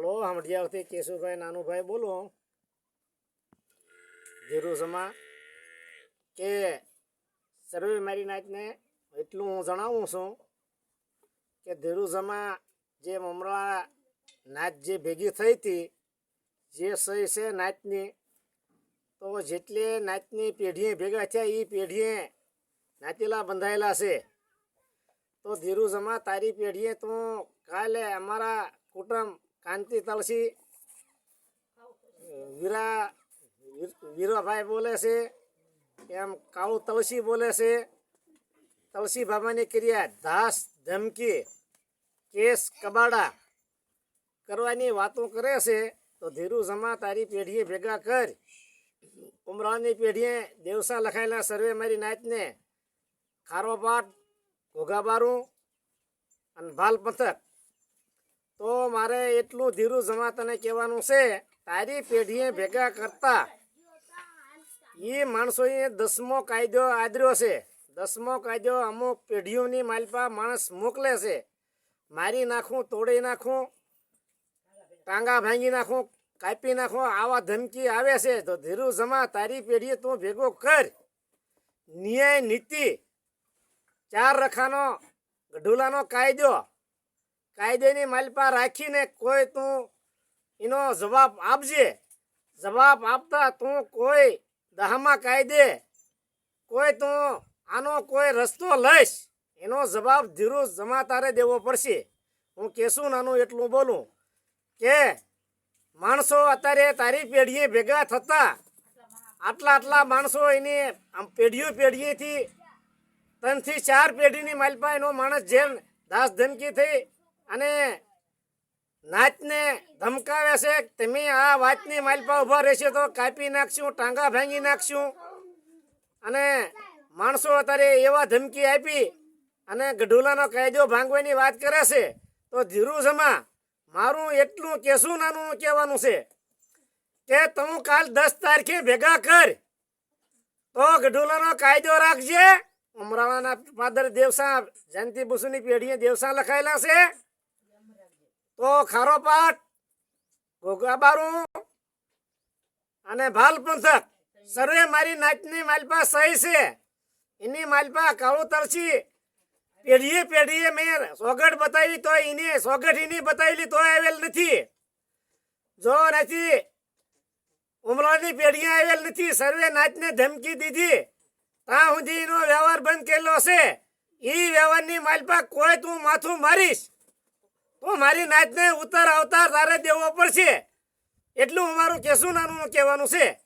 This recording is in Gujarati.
હલો વખતે કેશુભાઈ, નાનુભાઈ બોલો. ધીરુસમા કે સર્વે મારી નાચને એટલું હું જણાવું છું કે ધીરુસમા જે મમરા નાચ જે ભેગી થઈ હતી, જે સહી છે નાચની તો જેટલી નાચની પેઢીએ ભેગા થયા એ પેઢીએ નાચેલા બંધાયેલા છે. તો ધીરુઝમા તારી પેઢીએ તું કાલે અમારા કુટુંબ કાંતિ તલસી વીરા વીરાભાઈ બોલે છે એમ કાળુ તલસી બોલે છે તલસી બાબાની ક્રિયા ધાસ ધમકી કેસ કબાડા કરવાની વાતો કરે છે તો ધીરુ જમા તારી પેઢીએ ભેગા કર ઉમરાની પેઢીએ દેવસા લખાયેલા સર્વે મારી નાચને ખારોપાટ ઘોઘાબારું અને ભાલ પંથક તો મારે એટલું ધીરું જમા તને કહેવાનું છે, તારી પેઢીએ ભેગા કરતા. એ માણસોએ દસમો કાયદો આદર્યો છે. દસમો કાયદો અમુક પેઢીઓની માલપા માણસ મોકલે છે. મારી નાખું, તોડી નાખું, ટાંગા ભાંગી નાખું, કાપી નાખું, આવા ધમકી આવે છે. તો ધીરું જમા, તારી પેઢીએ તું ભેગો કર. ન્યાય નીતિ, ચાર રખાનો ગઢુલાનો કાયદો. કાયદેની માલપા રાખીને કોઈ તું એનો જવાબ આપજે. જવાબ આપતા તું કોઈ દહામાં કાયદે, કોઈ તું આનો કોઈ રસ્તો લઈશ. એનો જવાબ ધીરું જમા તારે દેવો પડશે. હું કેશું નાનું એટલું બોલું કે માણસો અત્યારે તારી પેઢીએ ભેગા થતા આટલા આટલા માણસો એની આમ પેઢીઓ પેઢીએથી ત્રણથી ચાર પેઢીની માલપા એનો માણસ જેમ દાસ ધમકી થઈ અને નાચને ધમકાવે છે તમે આ વાતની માલપા ઊભા રહેશે તો કાપી નાખશું, ટાંગા ભાંગી નાખશું. અને માણસો અત્યારે એવા ધમકી આપી અને ગઢુલાનો કાયદો ભાંગવાની વાત કરે છે. તો ધીરુ મારું એટલું કેશું નાનું કહેવાનું છે કે તું કાલ દસ તારીખે ભેગા કર. તો ગઢુલાનો કાયદો રાખજે. અમરાવાના ફાધર દેવસા, જયંતિ બસુની પેઢીએ દેવસા લખાયેલા છે. તો ખારો પાટ ઘોઘાબારું અને ભાલ પંથક સર્વે મારી નાચની માલપા સહી છે. એની માલપા કાળું તરસી. પેઢીએ પેઢીએ મેં સોગઠ બતાવી તો એને સોગઠ એની બતાવેલી તો આવેલ નથી. જો નથી, ઉમરાની પેઢીએ આવેલ નથી, સર્વે નાચને ધમકી દીધી. ત્યાં સુધી એનો વ્યવહાર બંધ કરેલો છે. એ વ્યવહારની માલપા કોઈ તું માથું મારીશ. તો મારી નાચને ઉત્તર અવતાર તારે દેવો પડશે. એટલું અમારું કેશું નાનું કહેવાનું છે.